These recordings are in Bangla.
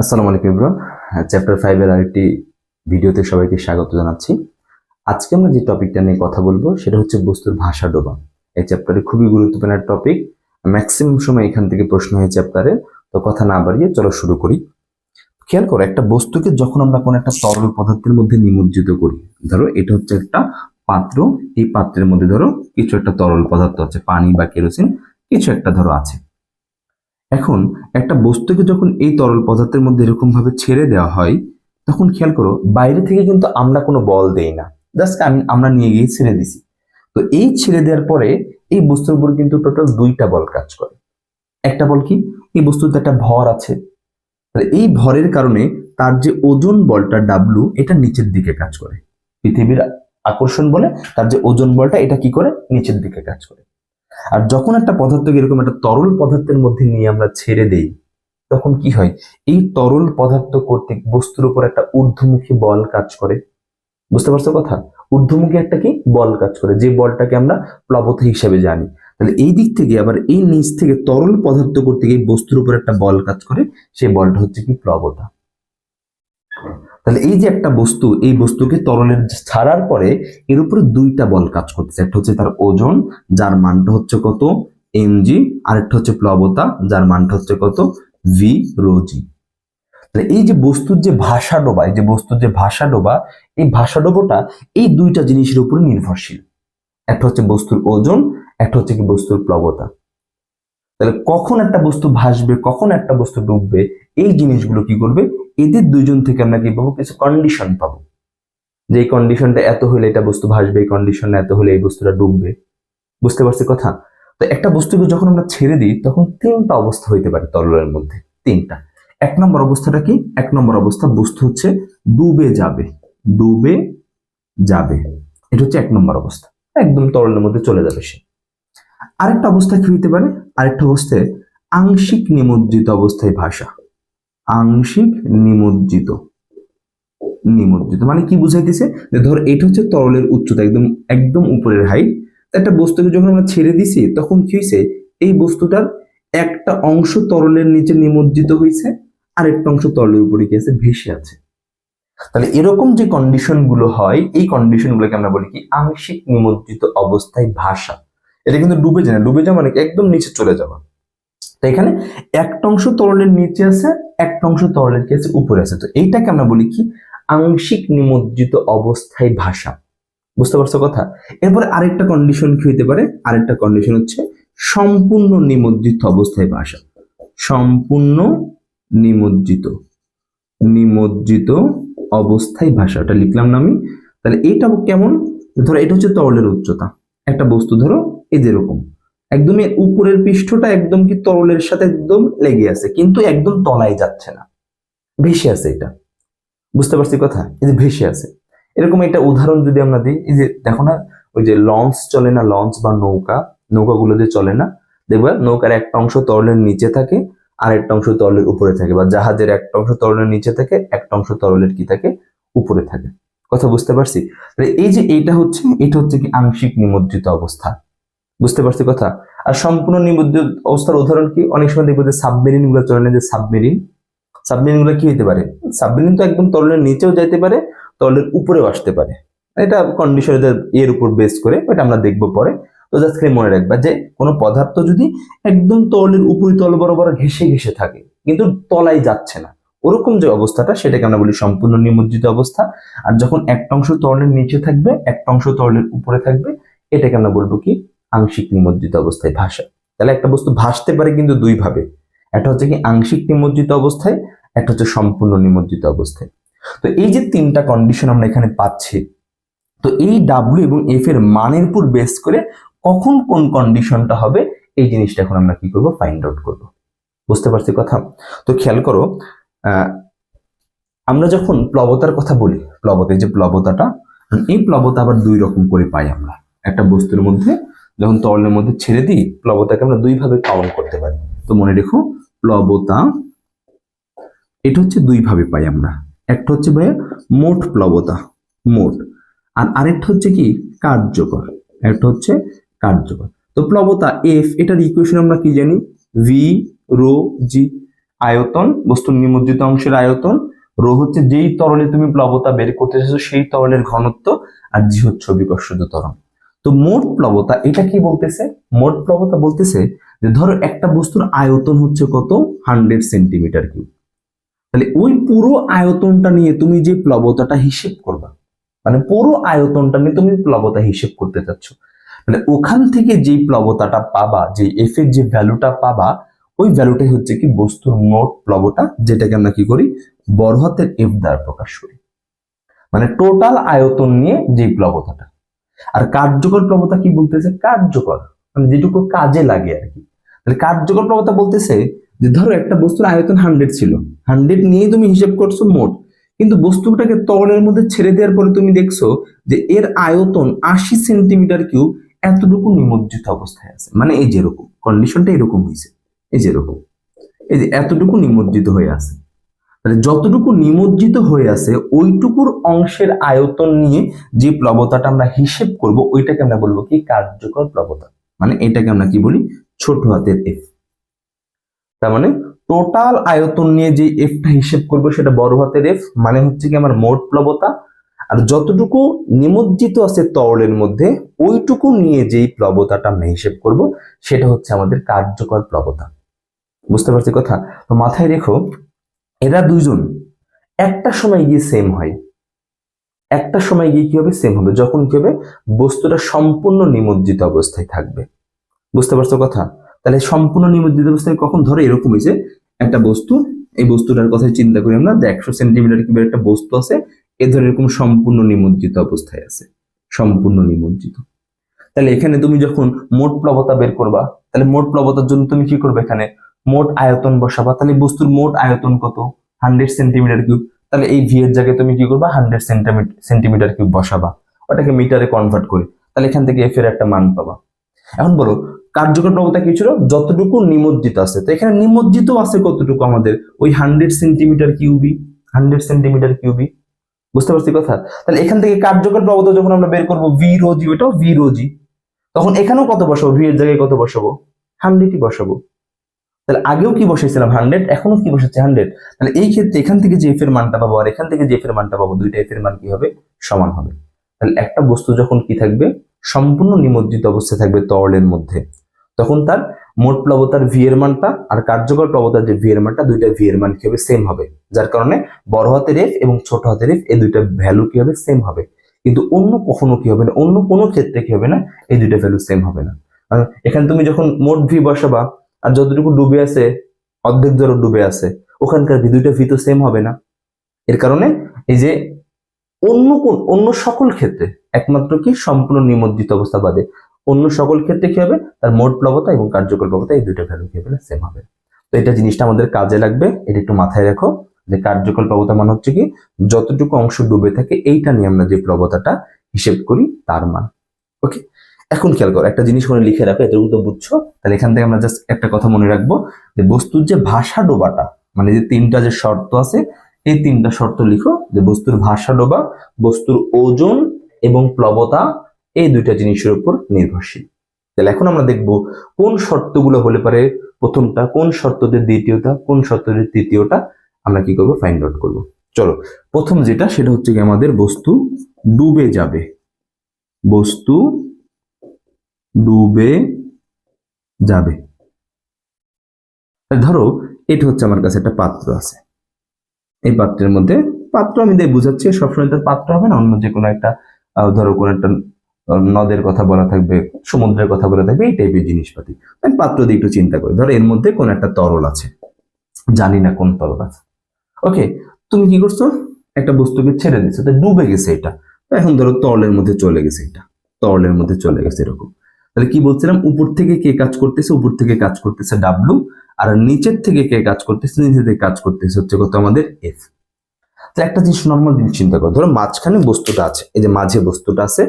আসসালামু আলাইকুম ইব্রান চ্যাপ্টার ফাইভের আরেকটি ভিডিওতে সবাইকে স্বাগত জানাচ্ছি। আজকে আমরা যে টপিকটা নিয়ে কথা বলব, সেটা হচ্ছে বস্তুর ভাষা ডোবা। এই চ্যাপ্টারে খুবই গুরুত্বপূর্ণ একটা টপিক ম্যাক্সিমাম সময় এখান থেকে প্রশ্ন হয় চ্যাপ্টারে তো কথা না বাড়িয়ে চলো শুরু করি। খেয়াল করো, একটা বস্তুকে যখন আমরা কোনো একটা তরল পদার্থের মধ্যে নিমজ্জিত করি, ধরো এটা হচ্ছে একটা পাত্র, এই পাত্রের মধ্যে ধরো কিছু একটা তরল পদার্থ আছে, পানি বা কেরোসিন, কিছু একটা ধরো আছে। এখন একটা বস্তুকে যখন এই তরল পদার্থের মধ্যে এরকম ভাবে ছেড়ে দেওয়া হয়, তখন খেয়াল করো, বাইরে থেকে কিন্তু আমরা কোনো বল দেই না। জাস্ট আমি, আমরা নিয়ে গিয়ে ছেড়ে দিছি। তো এই ছেড়ে দেওয়ার পরে এই বস্তুর উপর কিন্তু টোটাল দুইটা বল কাজ করে। একটা বল কি? এই বস্তুতে একটা ভর আছে। তাহলে এই ভরের কারণে তার যে ওজন বলটা ডাব্লু এটা নিচের দিকে কাজ করে। পৃথিবীর আকর্ষণ বলে তার যে ওজন বলটা, এটা কি করে? নিচের দিকে কাজ করে। আর যখন একটা পদার্থকে এরকম একটা তরল পদার্থের মধ্যে নিয়ে আমরা ছেড়ে দেই, তখন কি হয়? এই তরল পদার্থ কর্তৃক বস্তুর উপর একটা ঊর্ধ্বমুখী বল কাজ করে। বুঝতে পারছ কথা? ঊর্ধ্বমুখী একটা কি? বল কাজ করে, যে বলটাকে আমরা প্লবতা হিসেবে জানি। তাহলে এই দিক থেকে, আবার এই নিচ থেকে তরল পদার্থ কর্তৃক এই বস্তুর উপর একটা বল কাজ করে, সেই বলটা হচ্ছে কি? প্লবতা। তাহলে এই যে একটা বস্তু, এই বস্তুকে তরলের ছাড়ার পরে এর উপরে দুইটা বল কাজ করতেছে। একটা হচ্ছে তার ওজন, যার মানটা হচ্ছে কত? এমজি আর একটা হচ্ছে প্লবতা, যার মানটা হচ্ছে কত? ভি রোজি তাহলে এই যে বস্তুর যে ভাষা ডোবা এই যে বস্তুর যে ভাষা ডোবা এই ভাষা ডোবোটা এই দুইটা জিনিসের উপরে নির্ভরশীল। একটা হচ্ছে বস্তুর ওজন, একটা হচ্ছে কি বস্তুর প্লবতা। তাহলে কখন একটা বস্তু ভাসবে, কখন একটা বস্তু ডুববে এই জিনিসগুলো কি করবে? এদের দুজন থেকে আমরা কি পাবো? কিছু কন্ডিশন পাবো। যে এই কন্ডিশনটা এত হলে এটা বস্তু ভাসবে, এই কন্ডিশন এত হলে এই বস্তুটা ডুববে। বুঝতে পারছি কথা? তো একটা বস্তুকে যখন আমরা ছেড়ে দিই, তখন তিনটা অবস্থা হইতে পারে তরলের মধ্যে। তিনটা। এক নম্বর অবস্থাটা কি? এক নম্বর অবস্থা বস্তু হচ্ছে ডুবে যাবে। ডুবে যাবে। এটা হচ্ছে এক নম্বর অবস্থা। একদম তরলের মধ্যে চলে যাবে সে। আরেকটা অবস্থা কি হইতে পারে? আরেকটা অবস্থায় আংশিক নিমজ্জিত অবস্থায় ভাষা আংশিক নিমজ্জিত। নিমজ্জিত মানে কি বুঝাইতেছে? যে ধর এটা হচ্ছে তরলের উচ্চতা, একদম একদম উপরের হাইট একটা বস্তুকে যখন আমরা ছেড়ে দিছি, তখন কি হয়েছে এই বস্তুটার একটা অংশ তরলের নিচে নিমজ্জিত হয়েছে আর একটা অংশ তরলের উপরে কি আছে? ভেসে আছে। তাহলে এরকম যে কন্ডিশনগুলো হয়, এই কন্ডিশন গুলোকে আমরা বলি কি? আংশিক নিমজ্জিত অবস্থায় ভাষা। এটা কিন্তু ডুবে যায় না। ডুবে যাওয়া মানে একদম নিচে চলে যাওয়া। তো এখানে একটা অংশ তরলের নিচে আছে, একটা অংশ তরলের কি আছে উপরে আছে। তো এইটাকে আমরা বলি কি? আংশিক নিমজ্জিত অবস্থায় ভাষা বুঝতে পারছ কথা? এরপরে আরেকটা কন্ডিশন কি হইতে পারে? আরেকটা কন্ডিশন হচ্ছে সম্পূর্ণ নিমজ্জিত অবস্থায় ভাষা সম্পূর্ণ নিমজ্জিত। নিমজ্জিত অবস্থায় ভাষা ওটা লিখলাম না আমি। তাহলে এইটা কেমন? ধরো এটা হচ্ছে তরলের উচ্চতা। একটা বস্তু ধরো এই যেরকম একদম এর উপরের পৃষ্ঠটা একদম কি তরলের সাথে একদম লেগে আছে, কিন্তু একদম তলায় যাচ্ছে না। ভেসে আছে এটা। বুঝতে পারছি কথা? এই যে ভেসে আছে। এরকম একটা উদাহরণ যদি আমরা দিই, এই যে দেখো না, ওই যে লঞ্চ চলে না, লঞ্চ বা নৌকা, নৌকাগুলো যে চলে না, দেখবা নৌকার একটা অংশ তরলের নিচে থাকে আর একটা অংশ তরলের উপরে থাকে, বা জাহাজের একটা অংশ তরলের নিচে থাকে, একটা অংশ তরলের কি থাকে, উপরে থাকে। কথা বুঝতে পারছি? এই যে এইটা হচ্ছে, এটা হচ্ছে কি আংশিক নিমজ্জিত অবস্থা। বুঝতে পারছি কথা। আর সম্পূর্ণ নিমজ্জিত অবস্থার উদাহরণ কি? অনেক সময় দেখব যে সাবমেরিনগুলো চলে যে সাবমেরিন সাবমেরিনগুলো কি হতে পারে? সাবমেরিন তো একদম তরলের নিচেও যাইতে পারে, তরলের উপরেও আসতে পারে। এটা কন্ডিশন এর উপর বেস করে এটা আমরা দেখব পরে। তো জাস্ট খালি মনে রাখবা যে কোনো পদার্থ যদি একদম তরলের উপরি তল বরাবর ঘেসে ঘেসে থাকে, কিন্তু তলায় যাচ্ছে না। ওরকম যে অবস্থাটা, সেটাকে আমরা বলি সম্পূর্ণ নিমজ্জিত অবস্থা। আর যখন একটা অংশ তরলের নিচে থাকবে, একটা অংশ তরলের উপরে থাকবে, এটাকে আমরা বলব কি? আংশিক নিমজ্জিত অবস্থায় ভাষা তাহলে একটা বস্তু ভাসতে পারে কিন্তু দুই ভাবে একটা হচ্ছে কি আংশিক নিমজ্জিত অবস্থায়, একটা হচ্ছে সম্পূর্ণ নিমজ্জিত অবস্থায়। তো এই যে তিনটা কন্ডিশন আমরা এখানে পাচ্ছি, তো এই ডাব্লিউ এবং এফ এর মানের উপর বেস করে কখন কোন কন্ডিশনটা হবে, এই জিনিসটা এখন আমরা কি করব ফাইন্ড আউট করব। বুঝতে পারছি কথা? তো খেয়াল করো আমরা যখন প্লবতার কথা বলি প্লবতের যে প্লবতাটা, এই প্লবতা আবার দুই রকম করে পাই আমরা। একটা বস্তুর মধ্যে যখন তরলের মধ্যে ছেড়ে দিই, প্লবতাকে আমরা দুই ভাবে কাউন্ট করতে পারি। তো মনে রেখো, প্লবতা, এটা হচ্ছে দুই ভাবে পাই আমরা। একটা হচ্ছে ভাইয়া মোট প্লবতা, মোট। আর আরেকটা হচ্ছে কি, কার্যকর। একটা হচ্ছে কার্যকর। তো প্লবতা এফ এটার ইকুয়েশন আমরা কি জানি? ভি রো জি আয়তন, বস্তুর নিমজ্জিত অংশের আয়তন। রো হচ্ছে যেই তরলে তুমি প্লবতা বের করতে চাইছো, সেই তরলের ঘনত্ব। আর জি হচ্ছে অভিকর্ষজ ত্বরণ তো মোট প্লবতা, এটা কি বলতেছে? মোট প্লবতা বলতেছে যে ধরো একটা বস্তুর আয়তন হচ্ছে কত? হান্ড্রেড সেন্টিমিটার কিউব তাহলে ওই পুরো আয়তনটা নিয়ে তুমি যে প্লবতাটা হিসেব করবা মানে পুরো আয়তনটা নিয়ে তুমি প্লবতা হিসেব করতে চাচ্ছ মানে ওখান থেকে যেই প্লবতাটা পাবা, যে এফ এর যে ভ্যালুটা পাবা, ওই ভ্যালুটাই হচ্ছে কি বস্তুর মোট প্লবতা, যেটাকে আমরা কি করি? বড় হাতের এফ দ্বারা প্রকাশ করি। মানে টোটাল আয়তন নিয়ে যে প্লবতাটা। আর কার্যকর প্লবতা কি বলতেছে? কার্যকর। মানে যেটুকু কাজে লাগে আর কি। তাহলে কার্যকর প্লবতা বলতেছে যে, ধরো একটা বস্তুর আয়তন হান্ড্রেড ছিল। হান্ড্রেড নিয়েই তুমি হিসেব করছ মোট। কিন্তু বস্তুটাকে তরলের মধ্যে ছেড়ে দেওয়ার পরে তুমি দেখছ যে, এর আয়তন আশি সেন্টিমিটার কিউ এতটুকু নিমজ্জিত অবস্থায় আছে। মানে এই যেরকম। কন্ডিশনটা এরকম হয়েছে এই যেরকম। এই যে এতটুকু নিমজ্জিত হয়ে আছে। যতটুকু নিমজ্জিত হয়ে আছে, ওইটুকুর অংশের আয়তন নিয়ে যে প্লবতাটা আমরা হিসেব করব, ওইটাকে আমরা বলব কি? কার্যকর প্লবতা। মানে এটাকে আমরা কি বলি? ছোট হাতের এফ তার মানে টোটাল আয়তন নিয়ে যে এফটা হিসেব করব, সেটা বড় হাতের এফ মানে হচ্ছে কি আমার মোট প্লবতা। আর যতটুকু নিমজ্জিত আছে তরলের মধ্যে, ওইটুকু নিয়ে যেই প্লবতাটা আমরা হিসেব করব, সেটা হচ্ছে আমাদের কার্যকর প্লবতা। বুঝতে পারছি কথা? তো মাথায় রেখো এরা দুইজন। একটা সময় গিয়ে সেম হয়। একটা সময় গিয়ে কি হবে? সেম হবে। যখন কি হবে? বস্তুটা সম্পূর্ণ নিমজ্জিত অবস্থায় থাকবে। বুঝতে পারছ কথা? তাহলে সম্পূর্ণ নিমজ্জিত অবস্থায় কখন? ধরো এরকম হয়েছে একটা বস্তু, এই বস্তুটার কথা চিন্তা করি আমরা যে একশো সেন্টিমিটার কিউবের একটা বস্তু আছে, এ ধরে এরকম সম্পূর্ণ নিমজ্জিত অবস্থায় আছে। সম্পূর্ণ নিমজ্জিত। তাহলে এখানে তুমি যখন মোট প্লবতা বের করবা, তাহলে মোট প্লবতার জন্য তুমি কি করবে এখানে? মোট আয়তন বসাবা। তাহলে বস্তুর মোট আয়তন কত? হান্ড্রেড সেন্টিমিটার কিউব তাহলে এই ভি এর জায়গায় তুমি কি করবা? হান্ড্রেড সেন্টিমিটার সেন্টিমিটার কিউব বসাবা। ওটাকে মিটারে কনভার্ট করে। তাহলে এখান থেকে এফ এর একটা মান পাবা। এখন বলো, কার্যকর প্রবতা কি ছিল? যতটুকু নিমজ্জিত আছে। তো এখানে নিমজ্জিত আছে কতটুকু আমাদের? ওই hundred centimetre cube hundred centimetre cube বুঝতে পারছি কথা? তাহলে এখান থেকে কার্যকর প্রবতা যখন আমরা বের করব ভি রোজি ওটাও ভি রোজি তখন এখানেও কত বসাবো? ভি এর জায়গায় কত বসাবো? হান্ড্রেডই বসাবো। তাহলে আগেও কি বসেছিলাম হান্ড্রেড এখনও কি বসেছে হান্ড্রেড তাহলে এই ক্ষেত্রে এখান থেকে যে এফ এর মানটা পাবো আর এখান থেকে যে এফ এর মানটা পাবো, দুইটা এফ এর মান কি হবে? সমান হবে। তাহলে একটা বস্তু যখন কি থাকবে? সম্পূর্ণ নিমজ্জিত অবস্থায় থাকবে তরলের মধ্যে। তখন তার মোট প্লবতার ভি এর মানটা আর কার্যকর প্লবতার যে ভি এর মানটা, দুইটা ভি এর মান কি হবে? সেম হবে। যার কারণে বড় হাতের এফ এবং ছোট হাতের এফ এই দুইটা ভ্যালু কি হবে? সেম হবে। কিন্তু অন্য কখনো কি হবে না? অন্য কোনো ক্ষেত্রে কি হবে না? এই দুইটা ভ্যালু সেম হবে না। এখানে তুমি যখন মোট ভি বসাবা আর যতটুকু ডুবে আছে, অর্ধেক ধরো ডুবে আছে, ওখানকার ভি দুইটা ভি তো সেম হবে না। এর কারণে এই যে অন্য কোন, অন্য সকল ক্ষেত্রে, একমাত্র কি সম্পূর্ণ নিমজ্জিত অবস্থা বাদে, অন্য সকল ক্ষেত্রে কি হবে? তার মোট প্লবতা এবং কার্যকর প্লবতা এই দুইটা ভ্যালু কি হবে? সেম হবে। তো এটা জিনিসটা আমাদের কাজে লাগবে, এটা একটু মাথায় রাখো, যে কার্যকর প্লবতা মানে হচ্ছে কি, যতটুকু অংশ ডুবে থাকে, এইটা নিয়ে আমরা যে প্লবতাটা হিসেব করি, তার মান। ওকে এখন খেয়াল করো, একটা জিনিস মনে লিখে রাখো, এতটুকু তো বুঝছ? তাহলে এখান থেকে আমরা জাস্ট একটা কথা মনে রাখব, যে বস্তুর যে ভাষা ডোবাটা মানে যে তিনটা যে শর্ত আছে, এই তিনটা শর্ত লিখো, যে বস্তুর ভাষা ডোবা, বস্তুর ওজন এবং প্লবতা, এই দুইটা জিনিসের উপর নির্ভরশীল। তাহলে এখন আমরা দেখব কোন শর্তগুলো হলে পারে প্রথমটা, কোন শর্তদের দ্বিতীয়টা, কোন শর্তদের তৃতীয়টা, আমরা কি করব? ফাইন্ড আউট করব। চলো, প্রথম যেটা, সেটা হচ্ছে কি আমাদের বস্তু ডুবে যাবে। বস্তু ডুবে যাবে। ধরো, এটা হচ্ছে আমার কাছে একটা পাত্র আছে। এই পাত্রের মধ্যে পাত্র আমি দিয়ে বুঝাচ্ছি, সবসময় তার পাত্র হবে না, অন্য যে কোনো একটা ধরো কোনো একটা নদের কথা বলা থাকবে, সমুদ্রের কথা বলা থাকবে, এই টাইপের জিনিসপাতি। আমি পাত্র দিয়ে একটু চিন্তা করি। ধরো, এর মধ্যে কোন একটা তরল আছে। জানি না কোন তরল আছে। ওকে তুমি কি করছ? একটা বস্তুকে ছেড়ে দিচ্ছ। তো ডুবে গেছে এটা। এখন ধরো তরলের মধ্যে চলে গেছে এটা। তরলের মধ্যে চলে গেছে এরকম। তাহলে কি বলছিলাম? উপর থেকে কে কাজ করতেছে? উপর থেকে কাজ করতেছে ডাব্লু আর নিচের থেকে কে কাজ করতেছে? নিচে থেকে কাজ করতেছে হচ্ছে কত? আমাদের এফ তো একটা জিনিস নর্মাল জিনিস চিন্তা করো। ধরো মাঝখানে বস্তুটা আছে, এই যে মাঝে বস্তুটা আছে,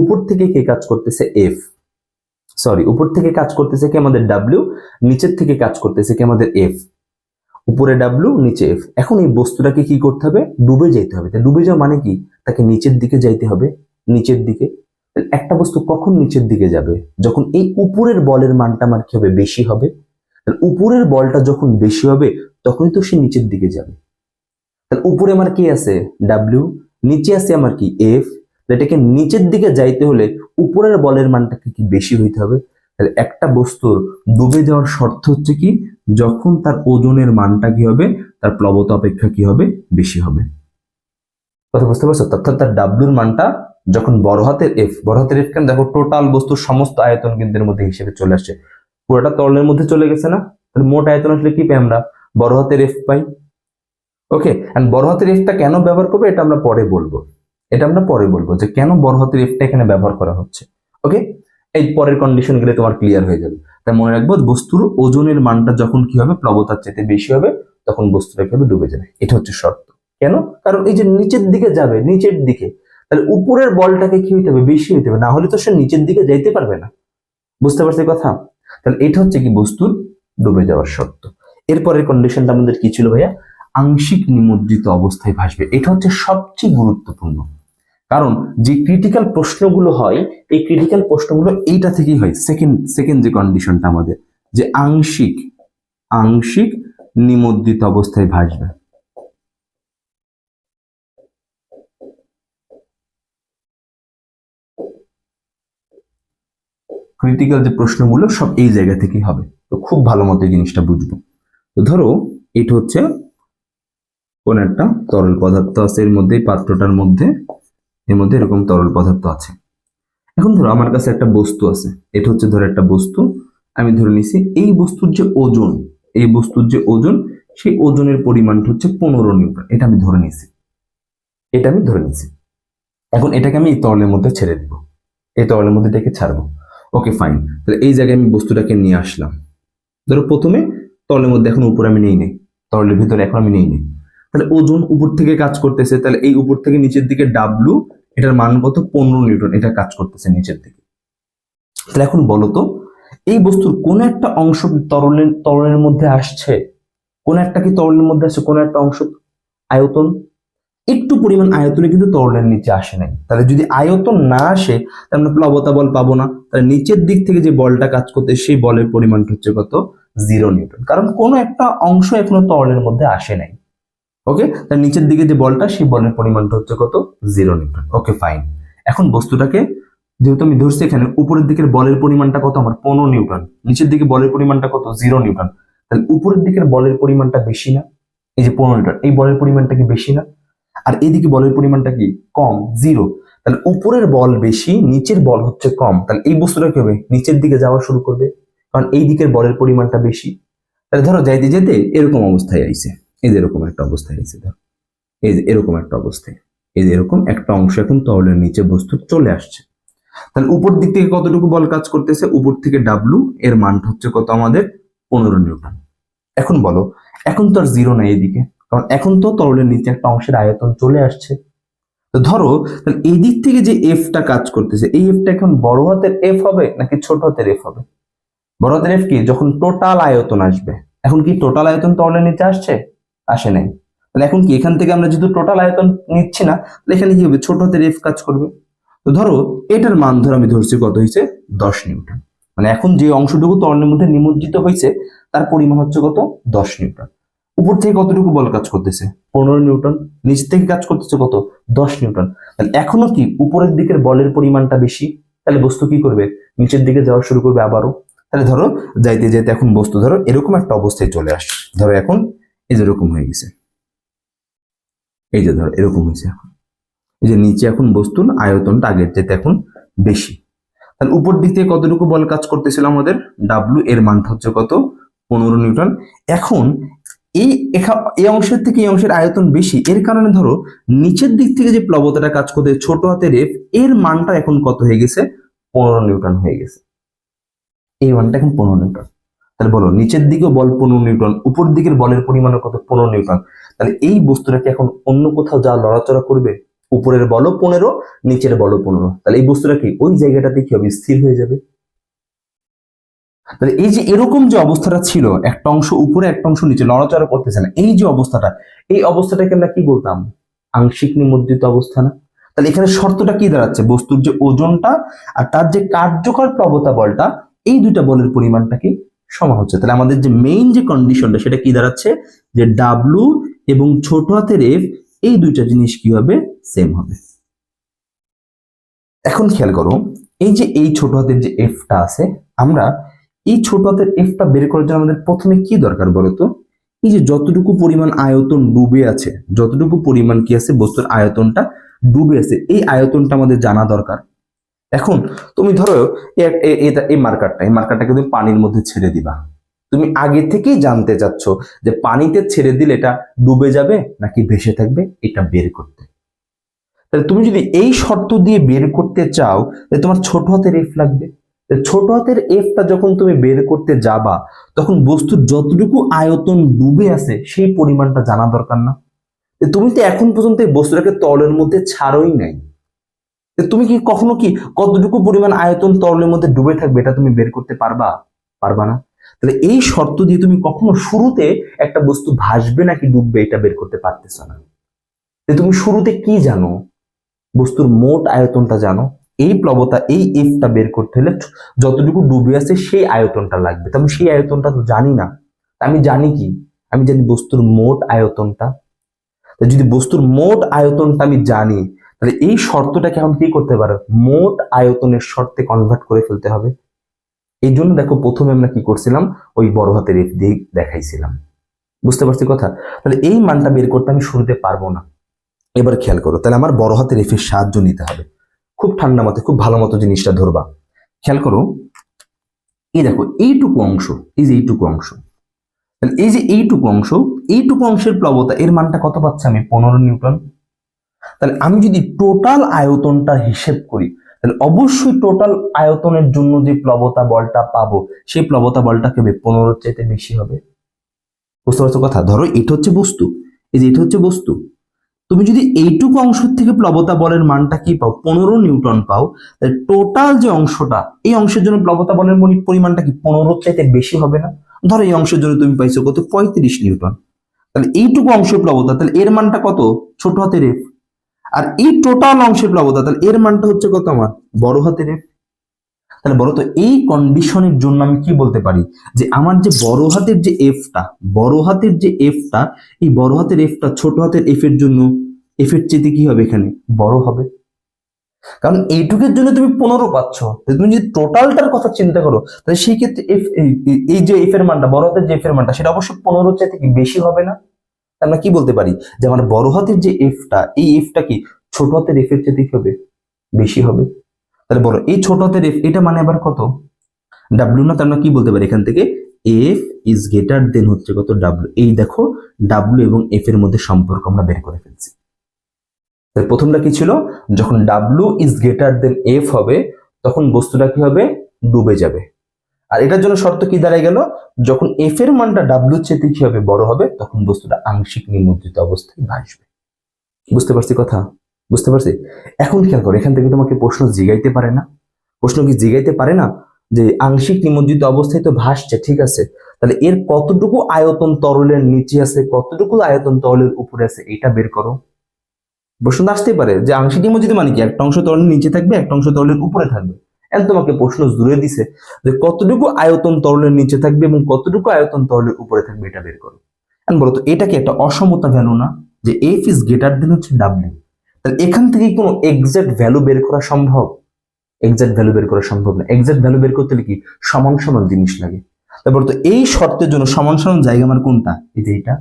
উপর থেকে কে কাজ করতেছে এফ সরি উপর থেকে কাজ করতেছে কি আমাদের ডাব্লিউ নিচের থেকে কাজ করতেছে কি আমাদের এফ উপরে ডাব্লিউ নিচে এফ এখন এই বস্তুটাকে কি করতে হবে? ডুবে যেতে হবে। ডুবে যাওয়া মানে কি? তাকে নিচের দিকে যাইতে হবে। নিচের দিকে একটা বস্তু কখন নিচের দিকে যাবে? যখন এই উপরের বলের মানটা আমার কি হবে? বেশি হবে? তাহলে উপরের বলটা যখন বেশি হবে, তখনই তো সে নিচের দিকে যাবে। তাহলে উপরে আমার কি আছে? ডাব্লিউ নিচে আছে আমার কি? এফ এটাকে নিচের দিকে যাইতে হলে উপরের বলের মানটাকে কি বেশি হইতে হবে? তাহলে একটা বস্তুর ডুবে যাওয়ার শর্ত হচ্ছে কি? যখন তার ওজনের মানটা কি হবে? তার প্লবতা অপেক্ষা কি হবে? বেশি হবে। কথা বুঝতে পারছ? অর্থাৎ তার ডাব্লুর মানটা যখন বড় হাতের এফ বড় হাতের এফ কেন? দেখো টোটাল বস্তুর সমস্ত আয়তন কিন্তু এর মধ্যে হিসেবে চলে আসছে। পুরোটা তরলের মধ্যে চলে গেছে না? তাহলে মোট আয়তন আসলে কি পাই আমরা? বড় হাতের এফ পাই। ওকে এন্ড বড় হাতের এফটা কেন ব্যবহার করবে? এটা আমরা পরে বলব। এটা আমরা পরে বলব যে কেন বড় হাতের এফটা এখানে ব্যবহার করা হচ্ছে। ওকে এই পরের কন্ডিশন গেলে তোমার ক্লিয়ার হয়ে যাবে। তাই মনে রাখব, বস্তুর ওজনের মানটা যখন কি হবে? প্লবতার চাইতে বেশি হবে, তখন বস্তুটা কি হবে ডুবে যাবে? এটা হচ্ছে শর্ত। কেন? কারণ এই যে নিচের দিকে যাবে, নিচের দিকে তাহলে উপরের বলটাকে কি হইতে হবে? বেশি হইতে হবে। না হলে তো সে নিচের দিকে যাইতে পারবে না। বুঝতে পারছি কথা? তাহলে এটা হচ্ছে কি বস্তুর ডুবে যাওয়ার শর্ত। এরপরের কন্ডিশনটা আমাদের কি ছিল ভাইয়া? আংশিক নিমজ্জিত অবস্থায় ভাসবে। এটা হচ্ছে সবচেয়ে গুরুত্বপূর্ণ। কারণ যে ক্রিটিক্যাল প্রশ্নগুলো হয়, এই ক্রিটিক্যাল প্রশ্নগুলো এইটা থেকেই হয়। সেকেন্ড সেকেন্ড যে কন্ডিশনটা আমাদের, যে আংশিক আংশিক নিমজ্জিত অবস্থায় ভাসবে। ক্রিটিক্যাল যে প্রশ্নগুলো সব এই জায়গা থেকেই হবে। তো খুব ভালো মতো জিনিসটা বুঝব। তো ধরো, এটা হচ্ছে কোন একটা তরল পদার্থ আছে, এর মধ্যে পাত্রটার মধ্যে, এর মধ্যে এরকম তরল পদার্থ আছে। এখন ধরো, আমার কাছে একটা বস্তু আছে। এটা হচ্ছে ধরো একটা বস্তু। আমি ধরে নিছি, এই বস্তুর যে ওজন, এই বস্তুর যে ওজন, সেই ওজনের পরিমাণটা হচ্ছে পনেরো নিউটন এটা আমি ধরে নিছি। এটা আমি ধরে নিছি। এখন এটাকে আমি এই তরলের মধ্যে ছেড়ে দিব। এই তরলের মধ্যে এটাকে ছাড়বো। ওকে ফাইন তাহলে এই জায়গায় আমি বস্তুটাকে নিয়ে আসলাম। ধরো প্রথমে তরলের মধ্যে এখন উপরে আমি নেই নেই তরলের ভিতরে এখন আমি নেই নেই তাহলে ওজন উপর থেকে কাজ করতেছে, তাহলে এই উপর থেকে নিচের দিকে ডাব্লু এটার মান কত? পনেরো নিউটন, এটা কাজ করতেছে নিচের দিকে। তাহলে এখন বলো তো, এই বস্তুর কোন একটা অংশ তরলের তরলের মধ্যে আসছে? কোন একটা কি তরলের মধ্যে আসছে? কোন একটা অংশ আয়তন? একটু পরিমাণ আয়তনে কিন্তু তরলের নিচে আসে নাই। তাহলে যদি আয়তন না আসে, তাহলে আমরা প্লবতা বল পাবো না। তাহলে নিচের দিক থেকে যে বলটা কাজ করতে, সেই বলের পরিমাণটা হচ্ছে কত? Zero newton. কারণ কোনো একটা অংশ এখনও তরলের মধ্যে আসে নাই। ওকে? তার নিচের দিকে যে বলটা, সেই বলের পরিমাণটা হচ্ছে কত? Zero newton. Okay, fine. এখন বস্তুটাকে, যেহেতু আমি ধরছি এখানে, উপরের দিকের বলের পরিমাণটা কত? আমার পনেরো নিউটন। নিচের দিকে বলের পরিমাণটা কত? Zero newton. তাহলে উপরের দিকের বলের পরিমাণটা বেশি না? এই যে পনেরো নিউটন, এই বলের পরিমাণটা কি বেশি না? আর এদিকে বলের পরিমাণটা কি? কম জিরো তাহলে উপরের বল বেশি, নিচের বল হচ্ছে কম। তাহলে এই বস্তুটা কি হবে? নিচের দিকে যাওয়া শুরু করবে। কারণ এই দিকের বলের পরিমাণটা বেশি। তাহলে ধরো যাইতে যেতে এরকম অবস্থায় আইছে। এই যে এরকম একটা অবস্থায় আইছে, ধরো। এই যে এরকম একটা অবস্থায়। এই যে এরকম একটা অংশ এখন তরলের নিচে বস্তু চলে আসছে। তাহলে উপর দিক থেকে কতটুকু বল কাজ করতেছে? উপর থেকে ডাব্লু এর মানটা হচ্ছে কত আমাদের? পনেরো নিউটন। এখন বলো, এখন তো আর জিরো নাই এদিকে। কারণ এখন তো তরলের নিচে একটা অংশের আয়তন চলে আসছে। তো ধরো, তাহলে এই দিক থেকে যে এফটা কাজ করতেছে, এই এফটা এখন বড় হাতের এফ হবে নাকি ছোট হাতের এফ হবে? বড় হাতের এফ কি? যখন টোটাল আয়তন আসবে। এখন কি টোটাল আয়তন তরলের নিচে আসছে? আসে নাই। তাহলে এখন কি এখান থেকে আমরা যেহেতু টোটাল আয়তন নিচ্ছি না, তাহলে এখানে কি হবে? ছোট হাতের এফ কাজ করবে। তো ধরো, এটার মান ধরো আমি ধরছি কত হয়েছে? দশ নিউটন মানে এখন যে অংশটুকু তরলের মধ্যে নিমজ্জিত হয়েছে, তার পরিমাণ হচ্ছে কত? দশ নিউটন উপর থেকে কতটুকু বল কাজ করতেছে? পনেরো নিউটন। নিচ থেকে কাজ করতেছে কত? দশ নিউটন। তাহলে এখনও কি উপরের দিকের বলের পরিমাণটা বেশি? তাহলে বস্তু কি করবে? নিচের দিকে যাওয়া শুরু করবে আবারও। তাহলে ধরো যাইতে যাইতে এখন বস্তু ধরো এরকম একটা অবস্থায় চলে আসছে। ধরো এখন এই যে এরকম হয়ে গেছে। এই যে ধরো এরকম হয়েছে এখন। এই যে নিচে এখন বস্তুর আয়তনটা আগের চাইতে এখন বেশি। তাহলে উপর দিক থেকে কতটুকু বল কাজ করতেছিল আমাদের? ডাব্লু এর মানটা হচ্ছে কত? পনেরো নিউটন। এখন এই এই অংশের থেকে এই অংশের আয়তন বেশি। এর কারণে ধরো, নিচের দিক থেকে যে প্লবতাটা কাজ করতে ছোট হাতের এফ এর মানটা এখন কত হয়ে গেছে? পনেরো নিউটন হয়ে গেছে। এই মানটা এখন পনেরো নিউটন। তাহলে বলো, নিচের দিকেও বল পনেরো নিউটন, উপর দিকের বলের পরিমাণ কত? পনেরো নিউটন। তাহলে এই বস্তুটাকে এখন অন্য কোথাও যা লড়াচড়া করবে, উপরের বলও পনেরো, নিচের বলও পনেরো। তাহলে এই বস্তুটা কি? ওই জায়গাটাতে কি হবে? স্থির হয়ে যাবে। তাহলে এই যে এরকম যে অবস্থাটা ছিল, একটা অংশ উপরে, একটা অংশ নিচে, নড়াচড়া করতেছে না, এই যে অবস্থাটা, এই অবস্থাটাকে আমরা কি বলতাম? আংশিক নিমজ্জিত অবস্থা না? তাহলে এখানে শর্তটা কি দাঁড়াচ্ছে? বস্তুর যে ওজনটা আর তার যে কার্যকর প্রবতা বলটা, এই দুইটা বলের পরিমাণটা কি সমান হচ্ছে? তাহলে আমাদের যে মেইন যে কন্ডিশনটা সেটা কি দাঁড়াচ্ছে? যে ডাব্লু এবং ছোট হাতের এফ এই দুইটা জিনিস কি হবে? সেম হবে। এখন খেয়াল করো, এই যে এই ছোট হাতের যে এফটা আছে, আমরা এই ছোট হাতের এফটা বের করার জন্য আমাদের প্রথমে কি দরকার বলতো এই যে যতটুকু পরিমাণ আয়তন ডুবে আছে, যতটুকু পরিমাণ কি আছে? বস্তুর আয়তনটা ডুবে আছে। এই আয়তনটা আমাদের জানা দরকার। এখন তুমি ধরো এই মার্কারটা এই মার্কারটাকে তুমি পানির মধ্যে ছেড়ে দিবা। তুমি আগে থেকেই জানতে চাচ্ছ যে পানিতে ছেড়ে দিলে এটা ডুবে যাবে নাকি ভেসে থাকবে? এটা বের করতে। তাহলে তুমি যদি এই শর্ত দিয়ে বের করতে চাও, তাহলে তোমার ছোট হাতের এফ লাগবে। ছোট হাতের এফটা যখন তুমি বের করতে যাবা, তখন বস্তুর যতটুকু আয়তন ডুবে আছে, সেই পরিমাণটা জানা দরকার না। তুমি তো এখন পর্যন্ত এই বস্তুটাকে তলের মধ্যে ছাড়োই নাই। তুমি কি কখনো কি কতটুকু পরিমাণ আয়তন তরলের মধ্যে ডুবে থাকবে এটা তুমি বের করতে পারবা? পারবা না। তাহলে এই শর্ত দিয়ে তুমি কখনো শুরুতে একটা বস্তু ভাসবে নাকি ডুববে এটা বের করতে পারতেছ না। তুমি শুরুতে কি জানো? বস্তুর মোট আয়তনটা জানো। এই প্লবতা, এই এফটা বের করতে হলে যতটুকু ডুবে আছে সেই আয়তনটা লাগবে। তো আমি সেই আয়তনটা তো জানি না। আমি জানি কি? আমি জানি বস্তুর মোট আয়তনটা। যদি বস্তুর মোট আয়তনটা আমি জানি, তাহলে এই শর্তটাকে এখন কি করতে পারো? মোট আয়তনের শর্তে কনভার্ট করে ফেলতে হবে। এই জন্য দেখো প্রথমে আমরা কি করছিলাম? ওই বড় হাতের এফ দিয়ে দেখাইছিলাম। বুঝতে পারছি কথা? তাহলে এই মানটা বের করতে আমি শুরুতে পারব না। এবার খেয়াল করো, তাহলে আমার বড় হাতের এফ এর সাহায্য নিতে হবে। খুব ঠান্ডা মতে খুব ভালো মতো জিনিসটা ধরবা। খেয়াল করো, এই দেখো, এইটুকু অংশ, এই যে এইটুকু অংশ, তাহলে এই যে এইটুকু অংশ, এইটুকু অংশের প্লবতা, এর মানটা কত পাচ্ছি আমি? পনেরো নিউটন। তাহলে আমি যদি টোটাল আয়তনটা হিসেব করি, তাহলে অবশ্যই টোটাল আয়তনের জন্য যে প্লবতা বলটা পাবো, সেই প্লবতা বলটা কেবে পনেরোর চাইতে বেশি হবে। বুঝতে পারছ কথা? ধরো, এটা হচ্ছে বস্তু। এই যে এটা হচ্ছে বস্তু। তুমি যদি এইটুকু অংশ থেকে প্লবতা বলের মানটা কি পাও? পনেরো নিউটন পাও। তাহলে টোটাল যে অংশটা, এই অংশের জন্য প্লবতা বলের পরিমাণটা কি পনেরো চাইতে বেশি হবে না? ধরো এই অংশের জন্য তুমি পাইছো কত? পঁয়ত্রিশ নিউটন। তাহলে এইটুকু অংশের প্লবতা, তাহলে এর মানটা কত? ছোট হাতের এফ আর এই টোটাল অংশের প্লবতা, তাহলে এর মানটা হচ্ছে কত আমার? বড় হাতের এফ তাহলে বলো তো, এই কন্ডিশনের জন্য আমি কি বলতে পারি? যে আমার যে বড় হাতের যে এফটা বড় হাতের যে এফটা এই বড় হাতের এফটা ছোট হাতের এফ এর জন্য এফ এর চেয়ে কি হবে এখানে? বড় হবে। কারণ এইটুকের জন্য তুমি পনেরো পাচ্ছ। তুমি যদি টোটালটার কথা চিন্তা করো, তাহলে সেই ক্ষেত্রে এফ এই যে এফ এর মানটা, বড় হাতের যে এফ এর মানটা, সেটা অবশ্যই পনেরো চাইতে কি বেশি হবে না? আমরা কি বলতে পারি? যে আমার বড় হাতের যে এফটা এই এফটা কি ছোট হাতের এফ এর চেয়ে কি হবে? বেশি হবে। তাহলে বলো, এই ছোট হাতের এফ এটা মানে আবার কত? ডাব্লিউ না, তার আমরা কি বলতে পারি এখান থেকে? এফ ইজ গ্রেটার দেন হচ্ছে কত? ডাব্লিউ এই দেখো ডাব্লিউ এবং এফ এর মধ্যে সম্পর্ক আমরা বের করে ফেলছি। প্রথমটা কি ছিল? যখন W is greater than F হবে, তখন বস্তুটা কি হবে? ডুবে যাবে। আর এটার জন্য শর্ত কি দাঁড়ায় গেল? যখন এফ এর মানটা ডাব্লিউ চেতে কি হবে, বড় হবে, তখন বস্তুটা আংশিক নিমজ্জিত অবস্থায় ভাসবে বুঝতে পারছি কথা? বুঝতে পারছি? এখন খেয়াল করো, এখান থেকে তোমাকে প্রশ্ন জিগাইতে পারে না। প্রশ্ন কি জিগাইতে পারে না? যে আংশিক নিমজ্জিত অবস্থায় তো ভাসছে, ঠিক আছে। তাহলে এর কতটুকু আয়তন তরলের নিচে আছে, কতটুকু আয়তন তরলের উপরে আছে, এটা বের করো। প্রশ্ন আসতেই পারে, যে আংশিক নিমজ্জিত মানে কি? একটা অংশ তরলের নিচে থাকবে, একটা অংশ তরলের উপরে থাকবে। এখন তোমাকে প্রশ্ন জুড়ে দিছে, যে কতটুকু আয়তন তরলের নিচে থাকবে এবং কতটুকু আয়তন তরলের উপরে থাকবে, এটা বের করো। এখন বলো তো, এটা কি একটা অসমতা ভ্যালু না? যে এফ ইজ গ্রেটার দেন হচ্ছে ডাব্লিউ তাহলে এখান থেকে কোনো এক্সাক্ট ভ্যালু বের করা সম্ভব? এক্সাক্ট ভ্যালু বের করা সম্ভব না। এক্সাক্ট ভ্যালু বের করতে হলে কি? সমান সমান জিনিস লাগে। তারপর তো এই শর্তের জন্য সমান সমান জায়গা আমার কোনটা? এই যে এটা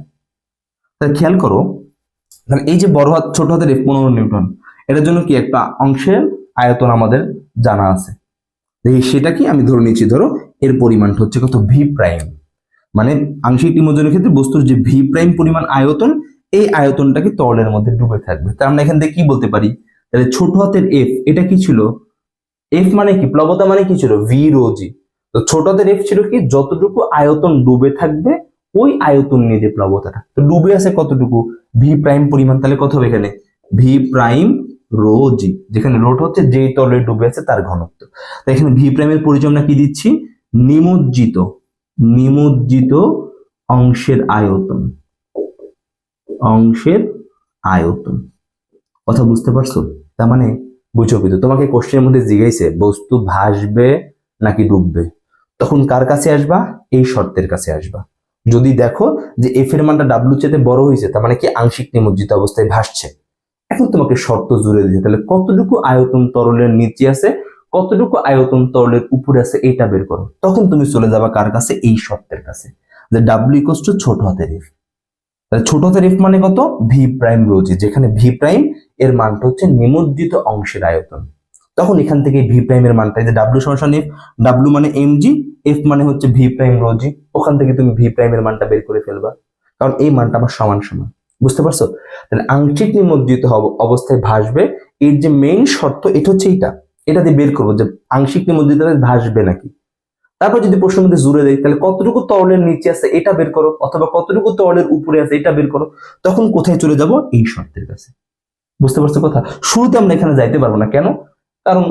তাহলে খেয়াল করো, তাহলে এই যে বড় হাত, ছোট হাতের পনেরো নিউটন, এটার জন্য কি একটা অংশের আয়তন আমাদের জানা আছে। দেখি সেটা কি আমি ধরে নিচ্ছি ধরো এর পরিমাণটা হচ্ছে কত ভি প্রাইম মানে আংশিক নিমজ্জনের ক্ষেত্রে বস্তুর যে ভি প্রাইম পরিমাণ আয়তন এই আয়তনটাকে তরলের মধ্যে ডুবে থাকবে। তার আমরা এখান থেকে কি বলতে পারি? তাহলে ছোট হাতের এফ এটা কি ছিল? এফ মানে কি? প্লবতা মানে কি ছিল? ভি রোজি তো ছোট হাতের এফ ছিল কি? যতটুকু আয়তন ডুবে থাকবে, ওই আয়তন নিয়ে যে প্লবতাটা। তো ডুবে আছে কতটুকু? ভি প্রাইম পরিমাণ, তাহলে কত হবে এখানে? ভি প্রাইম রো জি যেখানে রোটা হচ্ছে যেই তলে ডুবে আছে তার ঘনত্ব। তো এখানে ভি প্রাইমের পরিচয় আমরা কি দিচ্ছি? নিমজ্জিত নিমজ্জিত অংশের আয়তন। অংশের আয়তন। কথা বুঝতে পারছ? তার মানে বুঝো কিন্তু, তোমাকে কোশ্চেনের মধ্যে জিজ্ঞাসে, বস্তু ভাসবে নাকি ডুববে? তখন কার কাছে আসবা? এই শর্তের কাছে আসবা। যদি দেখো যে এফ এর মানটা ডাব্লু চেতে বড় হয়েছে, তার মানে কি? আংশিক নিমজ্জিত অবস্থায় ভাসছে। এখন তোমাকে শর্ত জুড়ে দিতে তাহলে কতটুকু আয়তন তরলের নিচে আছে, কতটুকু আয়তন তরলের উপরে আছে, এটা বের করো। তখন তুমি চলে যাবা কার কাছে? এই শর্তের কাছে। যে ডাব্লিউ ইকোস টু ছোট হাতের এফ তাহলে ছোট হাতের এফ মানে কত? ভি প্রাইম রোজি যেখানে ভি প্রাইম এর মানটা হচ্ছে নিমজ্জিত অংশের আয়তন। তখন এখান থেকে ভি প্রাইম এর মানটা যে ডাব্লিউ সমান এফ ডাব্লিউ মানে এম জি এফ মানে হচ্ছে ভি প্রাইম রোজি ওখান থেকে তুমি ভি প্রাইম এর মানটা বের করে ফেলবা। কারণ এই মানটা আমার সমান সমান। বুঝতে পারছ? তাহলে আংশিক নিমজ্জিত অবস্থায় ভাসবে। এর যে মেইন শর্ত, এটা হচ্ছে এইটা। এটা দিয়ে বের করব যে আংশিক নিমজ্জিত ভাসবে নাকি। তারপর যদি প্রশ্নের মধ্যে জুড়ে দেয় তাহলে কতটুকু তরলের নিচে আছে এটা বের করো, অথবা কতটুকু তরলের উপরে আছে এটা বের করো, তখন কোথায় চলে যাব? এই শর্তের কাছে। বুঝতে পারছ কথা? শুরুতে আমরা এখানে যাইতে পারব না। কেন? কারণ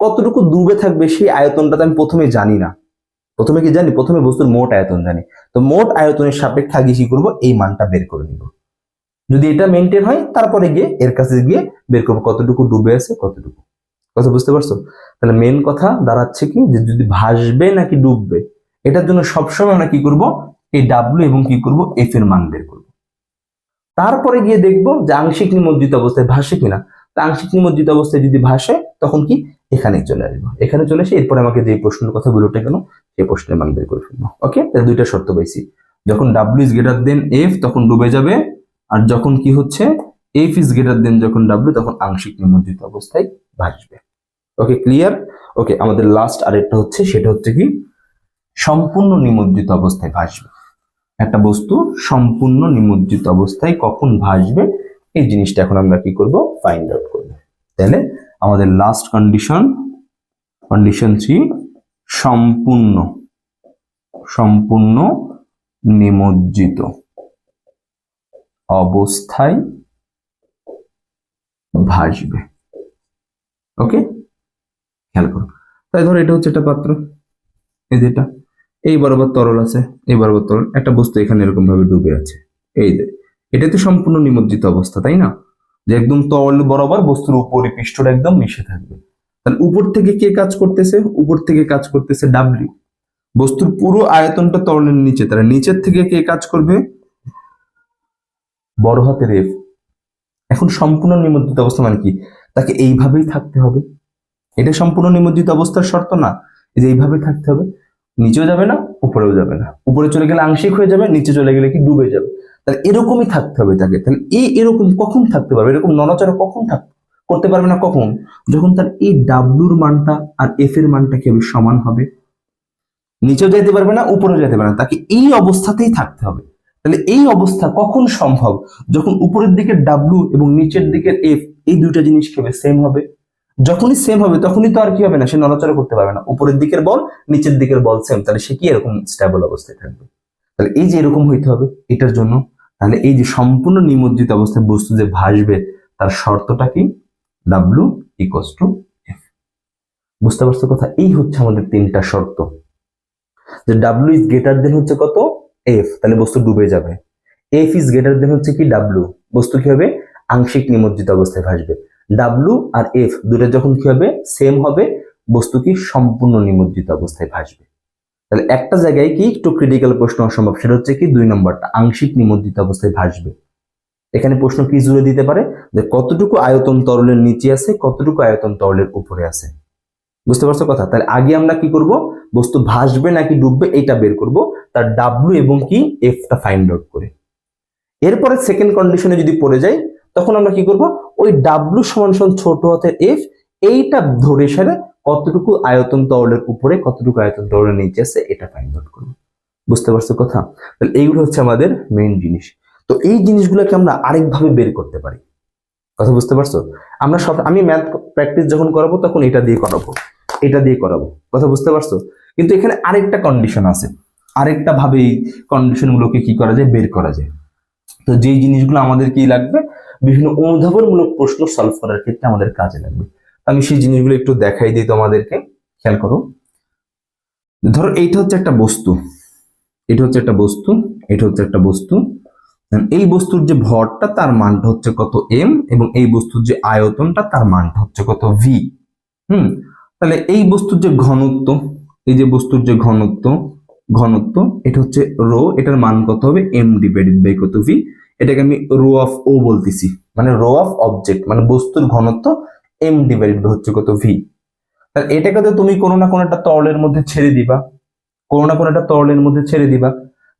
কতটুকু ডুবে থাকবে সেই আয়তনটা আমি প্রথমে জানি না। প্রথমে কি জানি? প্রথমে বস্তুর মোট আয়তন জানি। তো মোট আয়তনের সাপেক্ষে আগে কি করব? এই মানটা বের করে নিব। যদি এটা মেনটেন হয়, তারপরে গিয়ে এর কাছে গিয়ে বের করব কতটুকু ডুবে আছে, কতটুকু। কথা বুঝতে পারছ? তাহলে মেন কথা দাঁড়াচ্ছে কি? যে যদি ভাসবে নাকি ডুববে, এটার জন্য সবসময় আমরা কি করব? এই ডাব্লিউ এবং কি করব? এফ এর মান বের করব। তারপরে গিয়ে দেখব যে আংশিক নিমজ্জিত অবস্থায় ভাসে কিনা। তা আংশিক নিমজ্জিত অবস্থায় যদি ভাসে, তখন কি? এখানে চলে আসব। এখানে চলে এসে এরপরে আমাকে যে প্রশ্নের কথা বলে ওঠে কেন সেই প্রশ্নের মান বের করে ফেলব। ওকে তাহলে দুইটা শর্ত পাইছি। যখন W is greater than F তখন ডুবে যাবে। আর যখন কি হচ্ছে? এফ ইজ গ্রেটার দেন যখন ডাব্লিউ তখন আংশিক নিমজ্জিত অবস্থায় ভাসবে। ওকে ক্লিয়ার ওকে আমাদের লাস্ট আরেকটা হচ্ছে, সেটা হচ্ছে কি? সম্পূর্ণ নিমজ্জিত অবস্থায় ভাসবে। একটা বস্তু সম্পূর্ণ নিমজ্জিত অবস্থায় কখন ভাসবে? এই জিনিসটা এখন আমরা কি করব? ফাইন্ড আউট করব। তাহলে আমাদের লাস্ট কন্ডিশন কন্ডিশন থ্রি সম্পূর্ণ সম্পূর্ণ নিমজ্জিত অবস্থায় ভাসবে। ওকে খেয়াল করো। তাই ধরো এটা হচ্ছে একটা পাত্র। এই যে এটা, এই বরাবর তরল আছে, এই বরাবর তরল, একটা বস্তু এখানে এরকম ভাবে ডুবে আছে। এই যে, এটা তো সম্পূর্ণ নিমজ্জিত অবস্থা, তাই না? যে একদম তরল বরাবর বস্তুর উপরে পৃষ্ঠটা একদম মিশে থাকবে। তাহলে উপর থেকে কে কাজ করতেছে? উপর থেকে কাজ করতেছে ডাব্লিউ বস্তুর পুরো আয়তনটা তরলের নিচে, তাহলে নিচের থেকে কে কাজ করবে? বড় হাতের এফ এখন সম্পূর্ণ নিমজ্জিত অবস্থা মানে কি? তাকে এইভাবেই থাকতে হবে। এটা সম্পূর্ণ নিমজ্জিত অবস্থার শর্ত না। যে এইভাবে থাকতে হবে, নিচেও যাবে না, উপরেও যাবে না। উপরে চলে গেলে আংশিক হয়ে যাবে, নিচে চলে গেলে কি ডুবে যাবে। তাহলে এরকমই থাকতে হবে তাকে তাহলে এই এরকম কখন থাকতে পারবে? এরকম নড়াচড়া কখন থাক, করতে পারবে না কখন? যখন তার এই ডাব্লুর মানটা আর এফ এর মানটা কি সমান হবে? নিচেও যেতে পারবে না, উপরেও যেতে পারবে না। তাকে এই অবস্থাতেই থাকতে হবে। তাহলে এই অবস্থা কখন সম্ভব? যখন উপরের দিকে ডাব্লু এবং নিচের দিকের এফ এই দুইটা জিনিস হবে? সেম হবে। যখনই সেম হবে, তখনই তো আর কি হবে না? সে নড়াচড়া করতে পারবে না। উপরের দিকের বল, নিচের দিকের বল সেম তাহলে সে কি এরকম স্টেবল অবস্থায় থাকবে? তাহলে এই যে এরকম হইতে হবে এটার জন্য, তাহলে এই যে সম্পূর্ণ নিমজ্জিত অবস্থায় বস্তু যে ভাসবে, তার শর্তটা কি? ডাব্লু ইকোয়াস টু এফ বুঝতে পারছ কথা? এই হচ্ছে আমাদের তিনটা শর্ত। যে ডাব্লু ইজ গ্রেটার দেন হচ্ছে কত? এফ তাহলে বস্তু ডুবে যাবে। এফ ইজ গ্রেটার দেন হচ্ছে কি? ডাব্লু বস্তু কি হবে? আংশিক নিমজ্জিত অবস্থায় ভাসবে। ডাব্লু আর এফ দুটো যখন কি হবে? সেম হবে, বস্তু কি সম্পূর্ণ নিমজ্জিত অবস্থায় ভাসবে। তাহলে একটা জায়গায় কি একটু ক্রিটিক্যাল প্রশ্ন অসম্ভব, সেটা হচ্ছে কি দুই নম্বরটা, আংশিক নিমজ্জিত অবস্থায় ভাসবে। এখানে প্রশ্ন কি জুড়ে দিতে পারে? যে কতটুকু আয়তন তরলের নিচে আছে, কতটুকু আয়তন তরলের উপরে আছে? বুঝতে পারছ কথা? তাহলে আগে আমরা কি করব? বস্তু ভাসবে নাকি ডুববে এটা বের করব। তার ডাব্লু এবং কি এফটা ফাইন্ড আউট করে। এরপরে সেকেন্ড কন্ডিশনে যদি পড়ে যাই, তখন আমরা কি করব? ওই ডাব্লু সমান সমান ছোট হাতের এফ এইটা ধরে সারে কতটুকু আয়তন তরলের উপরে, কতটুকু আয়তন তরলের নিচে আছে, এটা ফাইন্ড আউট করব বুঝতে পারছ কথা? তাহলে এইগুলো হচ্ছে আমাদের মেইন জিনিস। তো এই জিনিসগুলোকে আমরা আরেকভাবে বের করতে পারি। কথা বুঝতে পারছ? আমরা সব আমি ম্যাথ প্র্যাকটিস যখন করাবো, তখন এটা দিয়ে করাবো। এটা দিয়ে করাবো। কথা বুঝতে পারছ? কিন্তু এখানে আরেকটা কন্ডিশন আছে। আরেকটা ভাবে এই কন্ডিশনগুলোকে কি করা যায়? বের করা যায়। তো যেই জিনিসগুলো আমাদের কি লাগবে? বিভিন্ন অনুধাবনমূলক প্রশ্ন সলভ করার ক্ষেত্রে আমাদের কাজে লাগবে। আমি সেই জিনিসগুলো একটু দেখাই দিই তোমাদেরকে। খেয়াল করো। ধরো এইটা হচ্ছে একটা বস্তু। এটা হচ্ছে একটা বস্তু। এটা হচ্ছে একটা বস্তু। এই বস্তুর যে ভরটা, তার মানটা হচ্ছে কত এম এবং এই বস্তুর যে আয়তনটা, তার মানটা হচ্ছে কত ভি হুম? তাহলে এই বস্তুর যে ঘনত্ব, এই যে বস্তুর যে ঘনত্ব ঘনত্ব, এটা হচ্ছে রো এটার মান কত হবে এম ডিভাইডেড বাই কত ভি এটাকে আমি রো অফ ও বলতেছি। মানে রো অফ অবজেক্ট মানে বস্তুর ঘনত্ব এম ডিভাইডেড হচ্ছে কত ভি তাহলে এটাকে তো তুমি কোনো না কোনো একটা তরলের মধ্যে ছেড়ে দিবা। কোনো না কোনো একটা তরলের মধ্যে ছেড়ে দিবা।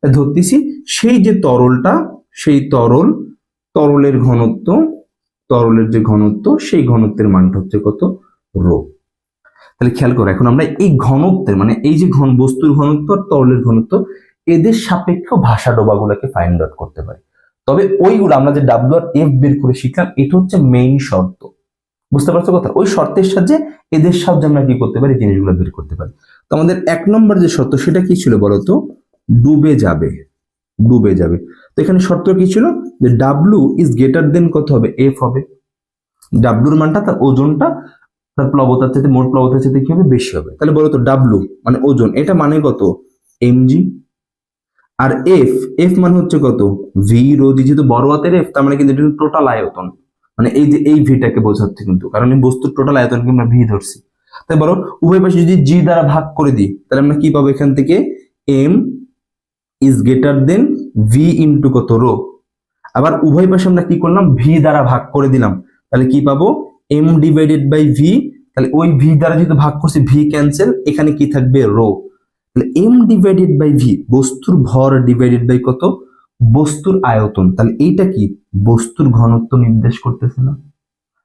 ধরতেছি, সেই যে তরলটা, সেই তরল, তরলের ঘনত্ব, তরলের যে ঘনত্ব, সেই ঘনত্বের মানটা হচ্ছে কত? রো। তাহলে খেয়াল করো, এখন আমরা এই ঘনত্বের মানে এই যে ঘন, বস্তুর ঘনত্ব আর তরলের ঘনত্ব, এদের সাপেক্ষ ভাষা ডোবাগুলোকে ফাইন্ড আউট করতে পারি। তবে ওইগুলো আমরা যে ডাব্লিউ আর এফ বের করে শিখলাম, এটা হচ্ছে মেইন শর্ত। বুঝতে পারছ কথা? ওই শর্তের সাহায্যে এদের সাহায্যে আমরা কি করতে পারি? জিনিসগুলো বের করতে পারি। তো আমাদের এক নম্বর যে শর্ত, সেটা কি ছিল বলতো ডুবে যাবে। ডুবে যাবে। তো এখানে শর্ত কি ছিল? যে ডাব্লু ইজ গ্রেটার দেন কত হবে? এফ হবে। ডাব্লুর মানটা তার ওজনটা, তার প্লবতার চাইতে মোট প্লবতার চাইতে কি হবে? বেশি হবে। তাহলে বলো তো ডাব্লু মানে ওজন, এটা মানে কত? এমজি আর এফ এফ মানে হচ্ছে কত? ভি রোজি যেহেতু বড় হাতের এফ তার মানে কিন্তু এটা টোটাল আয়তন। মানে এই যে এই ভিটাকে বোঝাচ্ছে কিন্তু, কারণ এই বস্তুর টোটাল আয়তনকে আমরা ভি ধরছি। তাই বলো, উভয় পাশে যদি জি দ্বারা ভাগ করে দিই, তাহলে আমরা কি পাবো এখান থেকে? M is greater than V into কত রো? আবার উভয় পাশে আমরা কি করলাম? ভি দ্বারা ভাগ করে দিলাম। তাহলে কি পাবো? এম ডিভাইডেড বাই ভি তাহলে ওই ভি দ্বারা যেহেতু ভাগ করছি ভি ক্যান্সেল এখানে কি থাকবে? রো। তাহলে এম ডিভাইডেড বাই ভি বস্তুর ভর ডিভাইডেড বাই কত? বস্তুর আয়তন। তাহলে এইটা কি? বস্তুর ঘনত্ব নির্দেশ করতেছে না।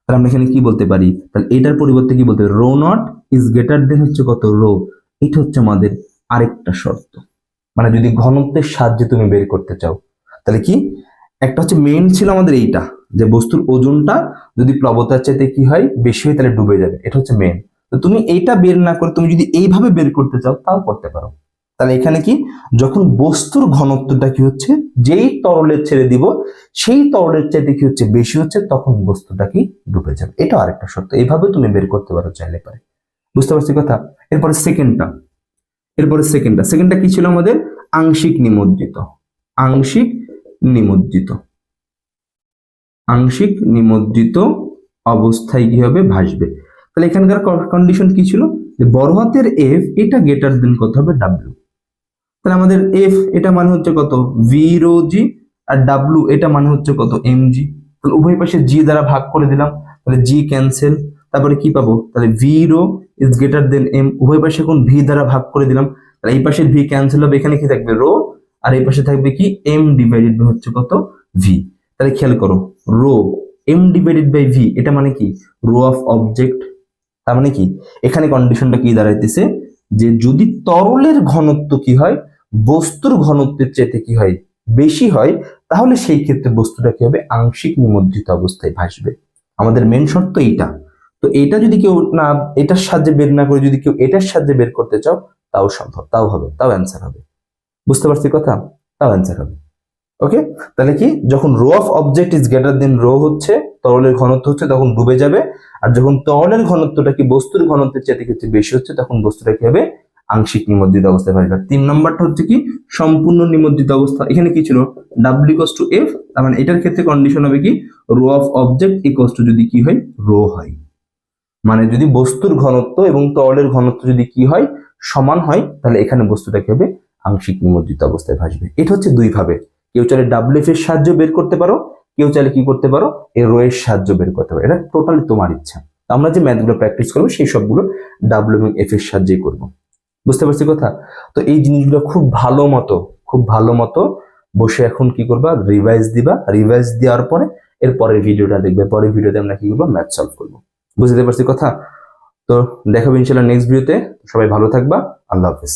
তাহলে আমরা এখানে কি বলতে পারি? তাহলে এটার পরিবর্তে কি বলতে rho naught is greater than হচ্ছে কত? রো। এটা হচ্ছে আমাদের আরেকটা শর্ত। মানে যদি ঘনত্বের সাহায্যে তুমি বের করতে চাও। তাহলে কি? একটা হচ্ছে মেইন ছিল আমাদের এইটা, যে বস্তুর ওজনটা যদি প্লবতার চাইতে কি হয়? বেশি হয়, তাহলে ডুবে যাবে। এটা হচ্ছে মেইন তো তুমি এইটা বের না করে তুমি যদি এইভাবে বের করতে চাও, তাও করতে পারো। তাহলে এখানে কি? যখন বস্তুর ঘনত্বটা কি হচ্ছে? যেই তরলের ছেড়ে দিব, সেই তরলের চাইতে কি হচ্ছে? বেশি হচ্ছে, তখন বস্তুটা কি? ডুবে যাবে। এটা আরেকটা শর্ত। এইভাবে তুমি বের করতে পারো চাইলে পারে। বুঝতে পারছি কথা? এরপরে সেকেন্ডটা। এরপরে সেকেন্ডটা। সেকেন্ডটা কি ছিল আমাদের? আংশিক নিমজ্জিত। আংশিক নিমজ্জিত। আংশিক নিমজ্জিত অবস্থায় কি হবে? ভাসবে। তাহলে এখানকার কন্ডিশন কি ছিল? যে বড় হাতের এফ এটা গেটার দেন কত হবে? ডাব্লিউ তাহলে আমাদের এফ এটা মানে হচ্ছে কত? ভি রো জি আর ডাব্লিউ এটা মানে হচ্ছে কত? এম জি তাহলে উভয় পাশে জি দ্বারা ভাগ করে দিলাম। তাহলে জি ক্যান্সেল তারপরে কি পাবো? তাহলে V rho is greater than M উভয় পাশে এখন ভি দ্বারা ভাগ করে দিলাম। তাহলে এই পাশে ভি ক্যান্সেল হবে, এখানে কি থাকবে? রো আর এই পাশে থাকবে কি? এম ডিভাইডেড বাই হচ্ছে কত? ভি তাহলে খেয়াল করো rho M divided by V এটা মানে কি? রো অফ অবজেক্ট তার মানে কি? এখানে কন্ডিশনটা কি দাঁড়াইতেছে? যে যদি তরলের ঘনত্ব কি হয়, বস্তুর ঘনত্বের চেয়ে কি হয়, বেশি হয়, তাহলে সেই ক্ষেত্রে বস্তুটা কি হবে? আংশিক নিমজ্জিত অবস্থায় ভাসবে। আমাদের মেন শর্ত এইটা। তো এটা যদি কেউ না, এটার সাহায্যে বের না করে যদি কেউ এটার সাহায্যে বের করতে চাও, তাও সম্ভব, তাও হবে, তাও অ্যান্সার হবে। বুঝতে পারছি কথা? তাও অ্যান্সার হবে। ওকে তাহলে কি? যখন rho of object is greater than rho হচ্ছে, তরলের ঘনত্ব হচ্ছে, তখন ডুবে যাবে। আর যখন তরলের ঘনত্বটা কি? বস্তুর ঘনত্বের চাইতে হচ্ছে? বেশি হচ্ছে, তখন বস্তুটা কি হবে? আংশিক নিমজ্জিত অবস্থায় ভাসবে তিন নম্বরটা হচ্ছে কি? সম্পূর্ণ নিমজ্জিত অবস্থা। এখানে কি ছিল? ডাব্লিউ ইকস টু এফ তার মানে এটার ক্ষেত্রে কন্ডিশন হবে কি? Rho of object equals to যদি কি হয়? রো হয়। মানে যদি বস্তুর ঘনত্ব এবং তরলের ঘনত্ব যদি কি হয়? সমান হয়, তাহলে এখানে বস্তুটা কি হবে? আংশিক নিমজ্জিত অবস্থায় ভাসবে। এটা হচ্ছে দুই ভাবে। কেউ চাইলে ডাব্লিউ এফ এর সাহায্য বের করতে পারো, কেউ চাইলে কি করতে পারো এই রো এর সাহায্য বের করতে পারো। এটা টোটালি তোমার ইচ্ছা। আমরা যে ম্যাথগুলো প্র্যাকটিস করব, সেই সবগুলো ডাব্লিউ এবং এফ এর সাহায্যেই করব। বুঝতে পারছি কথা? তো এই জিনিসগুলো খুব ভালো মতো, খুব ভালো মতো বসে এখন কি করবা? রিভাইজ দিবা। রিভাইজ দেওয়ার পরে এর পরের ভিডিওটা দেখবে। পরের ভিডিওতে আমরা কি করব? ম্যাথ সলভ করব। বুঝতে পারছি কথা? তো দেখাবো ইনশাল্লাহ নেক্সট ভিডিওতে সবাই ভালো থাকবা। আল্লাহ হাফিজ।